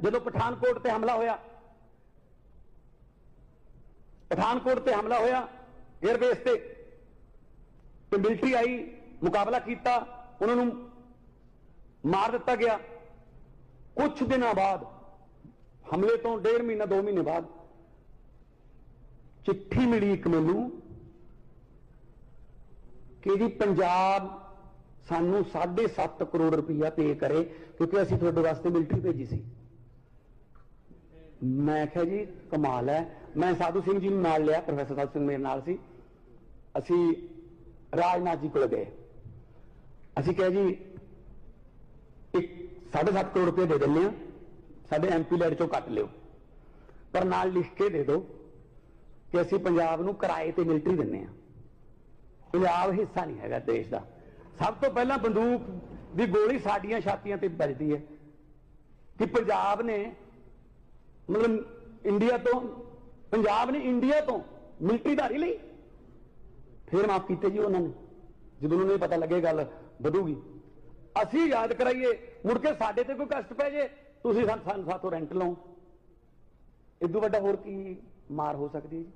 ਜਦੋਂ ਪਠਾਨਕੋਟ ਤੇ ਹਮਲਾ ਹੋਇਆ, ਪਠਾਨਕੋਟ ਤੇ ਹਮਲਾ ਹੋਇਆ 에ਅਰਬੇਸ ਤੇ ਤੇ ਮਿਲਟਰੀ ਆਈ, ਮੁਕਾਬਲਾ ਕੀਤਾ, ਉਹਨਾਂ ਨੂੰ ਮਾਰ ਦਿੱਤਾ ਗਿਆ। ਕੁਝ ਦਿਨਾਂ ਬਾਅਦ, ਹਮਲੇ ਤੋਂ ਡੇਢ ਮਹੀਨਾ 2 ਮਹੀਨੇ ਬਾਅਦ, ਚਿੱਠੀ ਮਿਲੀ ਇੱਕ ਮੈਨੂੰ ਕਿ ਜੀ ਪੰਜਾਬ ਸਾਨੂੰ 7.5 ਕਰੋੜ ਰੁਪਈਆ ਪੇ ਕਰੇ, ਕਿਉਂਕਿ ਅਸੀਂ ਤੁਹਾਡੇ ਵਾਸਤੇ ਮਿਲਟਰੀ ਭੇਜੀ ਸੀ। ਮੈਂ ਕਿਹਾ ਜੀ, ਕਮਾਲ ਹੈ। ਮੈਂ ਸਾਧੂ ਸਿੰਘ ਜੀ ਨੂੰ ਨਾਲ ਲਿਆ, ਪ੍ਰੋਫੈਸਰ ਸਾਧੂ ਸਿੰਘ ਮੇਰੇ ਨਾਲ ਸੀ। ਅਸੀਂ ਰਾਜਨਾਥ ਜੀ ਕੋਲ ਗਏ। ਅਸੀਂ ਕਿਹਾ ਜੀ, ਇੱਕ 7.5 ਕਰੋੜ ਰੁਪਏ ਦੇ ਦਿੰਦੇ ਆ ਸਾਡੇ ਐਮਪੀ ਲੈਡ ਚੋਂ ਕੱਟ ਲਿਓ। ਪਰ ਨਾਲ ਲਿਖ ਕੇ ਦੇ ਦਿਓ ਕਿ ਅਸੀਂ ਪੰਜਾਬ ਨੂੰ ਕਿਰਾਏ ਤੇ ਮਿਲਟਰੀ ਦਿੰਨੇ ਆ ਪੰਜਾਬ ਹਿੱਸਾ ਨਹੀਂ ਹੈਗਾ ਦੇਸ਼ ਦਾ। ਸਭ ਤੋਂ ਪਹਿਲਾਂ ਬੰਦੂਕ ਦੀ ਗੋਲੀ ਸਾਡੀਆਂ ਛਾਤੀਆਂ ਤੇ ਵੱਜਦੀ ਹੈ ਕਿ ਪੰਜਾਬ ਨੇ ਮਤਲਬ ਇੰਡੀਆ ਤੋਂ, ਪੰਜਾਬ ਨੇ ਇੰਡੀਆ ਤੋਂ ਮਿਲਟਰੀ ਧਾਰੀ ਲਈ ਫਿਰ ਮਾਫ ਕੀਤੇ ਜੀ ਉਹਨਾਂ ਨੇ, ਜਦੋਂ ਉਹਨਾਂ ਨੂੰ ਪਤਾ ਲੱਗੇ ਗੱਲ ਵਧੂਗੀ। ਅਸੀਂ ਯਾਦ ਕਰਾਈਏ, ਮੁੜ ਕੇ ਸਾਡੇ ਤੇ ਕੋਈ ਕਸ਼ਟ ਪੈ ਜੇ, ਤੁਸੀਂ ਸਾਨੂੰ ਸਾਨੂੰ ਸਾਥੋਂ ਰੈਂਟ ਲਓ। ਇਦੋਂ ਵੱਡਾ ਹੋਰ ਕੀ ਮਾਰ ਹੋ ਸਕਦੀ ਹੈ ਜੀ?